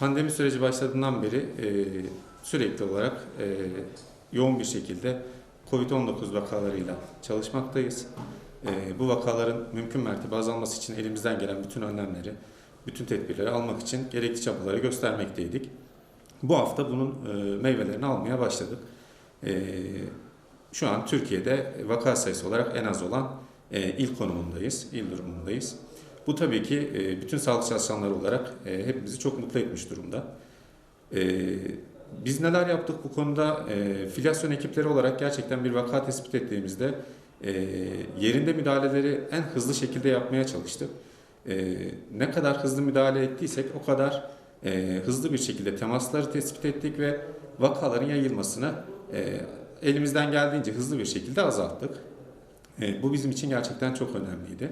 Pandemi süreci başladığından beri e, sürekli olarak e, yoğun bir şekilde COVID-19 vakalarıyla çalışmaktayız. E, bu vakaların mümkün mertebe azalması için elimizden gelen bütün önlemleri, bütün tedbirleri almak için gerekli çabaları göstermekteydik. Bu hafta bunun e, meyvelerini almaya başladık. E, şu an Türkiye'de vaka sayısı olarak en az olan e, il konumundayız, il durumundayız. Bu tabii ki e, bütün sağlık çalışanları olarak e, hepimizi çok mutlu etmiş durumda. E, Biz neler yaptık bu konuda? E, Filyasyon ekipleri olarak gerçekten bir vaka tespit ettiğimizde yerinde müdahaleleri en hızlı şekilde yapmaya çalıştık. Ne kadar hızlı müdahale ettiysek o kadar hızlı bir şekilde temasları tespit ettik ve vakaların yayılmasını elimizden geldiğince hızlı bir şekilde azalttık. Bu bizim için gerçekten çok önemliydi.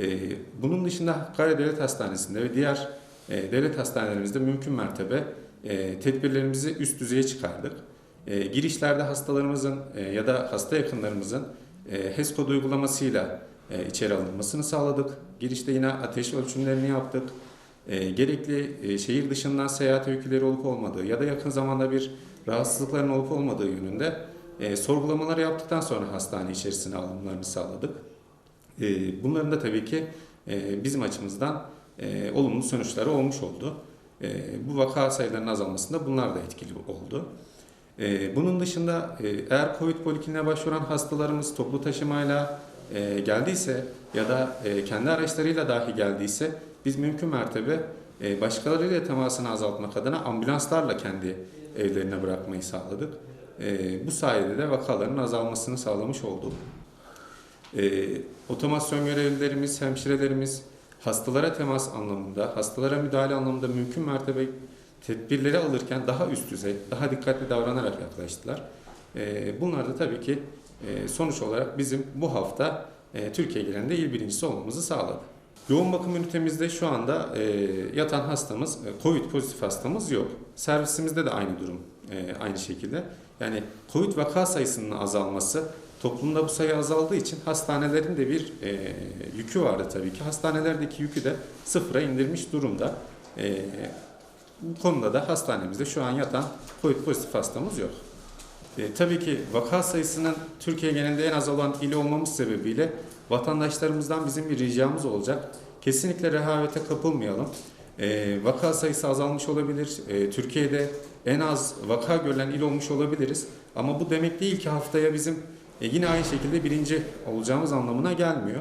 Ee, Bunun dışında Hakkari Devlet Hastanesi'nde ve diğer e, devlet hastanelerimizde mümkün mertebe e, tedbirlerimizi üst düzeye çıkardık. E, Girişlerde hastalarımızın ya da hasta yakınlarımızın HES kod uygulamasıyla içeri alınmasını sağladık. Girişte yine ateş ölçümlerini yaptık. Gerekli şehir dışından seyahat öyküleri olup olmadığı ya da yakın zamanda bir rahatsızlıkların olup olmadığı yönünde sorgulamaları yaptıktan sonra hastane içerisine alımlarını sağladık. E, Bunların da tabii ki e, bizim açımızdan e, olumlu sonuçları olmuş oldu. E, Bu vaka sayılarının azalmasında bunlar da etkili oldu. Bunun dışında eğer COVID polikliniğine başvuran hastalarımız toplu taşımayla e, geldiyse ya da kendi araçlarıyla dahi geldiyse biz mümkün mertebe başkalarıyla temasını azaltmak adına ambulanslarla kendi evlerine bırakmayı sağladık. Bu sayede de vakaların azalmasını sağlamış olduk. E, otomasyon görevlilerimiz, hemşirelerimiz hastalara temas anlamında, hastalara müdahale anlamında mümkün mertebe tedbirleri alırken daha üst düzey, daha dikkatli davranarak yaklaştılar. E, bunlar da tabii ki e, sonuç olarak bizim bu hafta e, Türkiye genelinde il birincisi olmamızı sağladı. Yoğun bakım ünitemizde şu anda e, yatan hastamız, e, COVID pozitif hastamız yok. Servisimizde de aynı durum e, aynı şekilde. Yani COVID vaka sayısının azalması Toplumda bu sayı azaldığı için hastanelerin de bir e, yükü vardı tabii ki. Hastanelerdeki yükü de sıfıra indirmiş durumda. E, bu konuda da hastanemizde şu an yatan COVID pozitif hastamız yok. E, tabii ki vaka sayısının Türkiye genelinde en az olan il olmamız sebebiyle vatandaşlarımızdan bizim bir ricamız olacak. Kesinlikle rehavete kapılmayalım. E, vaka sayısı azalmış olabilir. E, Türkiye'de en az vaka görülen il olmuş olabiliriz. Ama bu demek değil ki haftaya bizim e, yine aynı şekilde birinci olacağımız anlamına gelmiyor.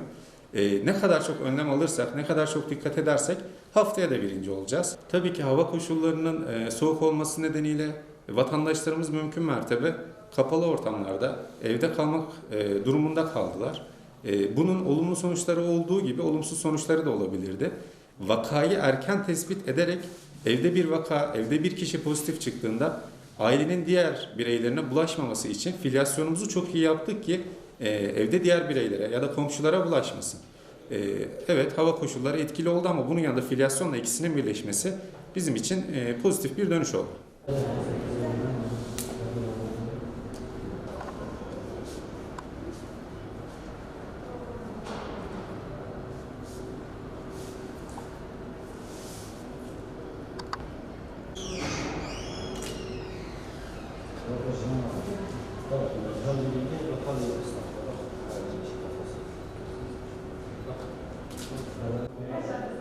E, ne kadar çok önlem alırsak, ne kadar çok dikkat edersek haftaya da birinci olacağız. Tabii ki hava koşullarının e, soğuk olması nedeniyle vatandaşlarımız mümkün mertebe kapalı ortamlarda evde kalmak e, durumunda kaldılar. E, bunun olumlu sonuçları olduğu gibi olumsuz sonuçları da olabilirdi. Vakayı erken tespit ederek evde bir vaka, evde bir kişi pozitif çıktığında ailenin diğer bireylerine bulaşmaması için filyasyonumuzu çok iyi yaptık ki e, evde diğer bireylere ya da komşulara bulaşmasın. E, evet hava koşulları etkili oldu ama bunun yanında filyasyonla ikisinin birleşmesi bizim için e, pozitif bir dönüş oldu. Yes.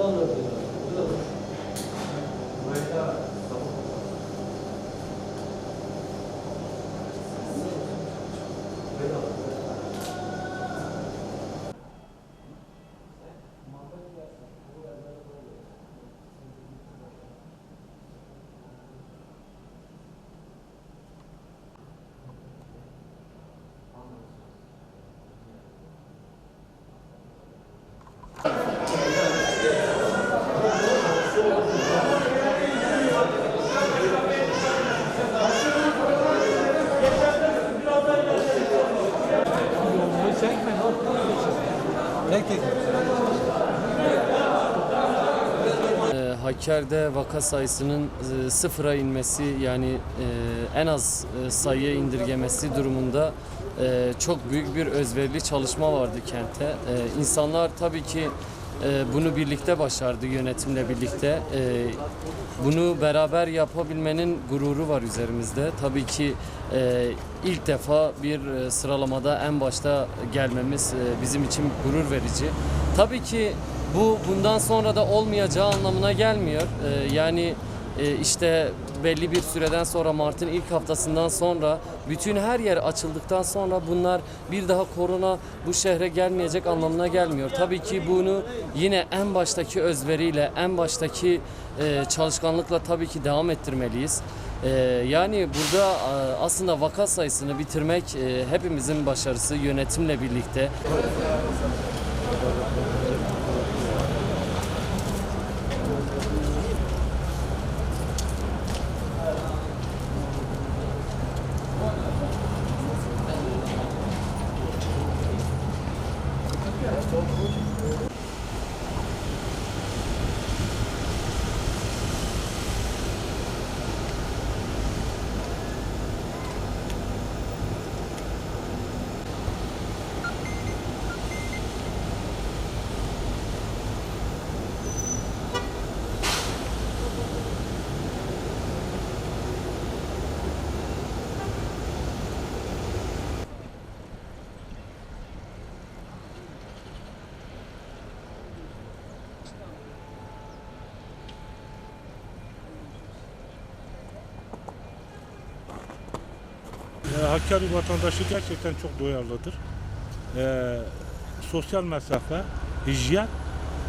E, Hakkari'de vaka sayısının e, sıfıra inmesi yani e, en az e, sayıya indirgemesi durumunda çok büyük bir özverili çalışma vardı kentte. E, insanlar tabii ki bunu birlikte başardı yönetimle birlikte. Bunu beraber yapabilmenin gururu var üzerimizde. Tabii ki ilk defa bir sıralamada en başta gelmemiz bizim için gurur verici. Tabii ki bu bundan sonra da olmayacağı anlamına gelmiyor. E, yani e, işte belli bir süreden sonra Mart'ın ilk haftasından sonra bütün her yer açıldıktan sonra bunlar bir daha korona bu şehre gelmeyecek anlamına gelmiyor. Tabii ki bunu yine en baştaki özveriyle, en baştaki e, çalışkanlıkla tabii ki devam ettirmeliyiz. E, yani burada e, aslında vaka sayısını bitirmek e, hepimizin başarısı yönetimle birlikte. Hakkari vatandaşı gerçekten çok duyarlıdır. E, sosyal mesafe, hijyen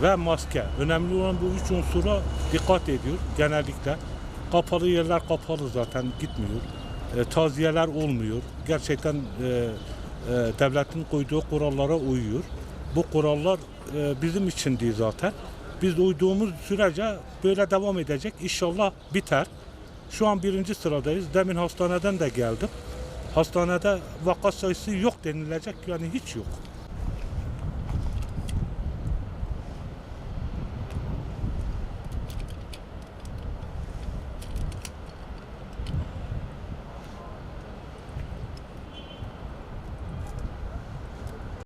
ve maske. Önemli olan bu üç unsura dikkat ediyor genellikle. Kapalı yerler kapalı zaten gitmiyor. E, taziyeler olmuyor. Gerçekten e, e, devletin koyduğu kurallara uyuyor. Bu kurallar e, bizim için değil zaten. Biz uyduğumuz sürece böyle devam edecek. İnşallah biter. Şu an birinci sıradayız. Demin hastaneden de geldim. Hastanede vaka sayısı yok denilecek yani hiç yok.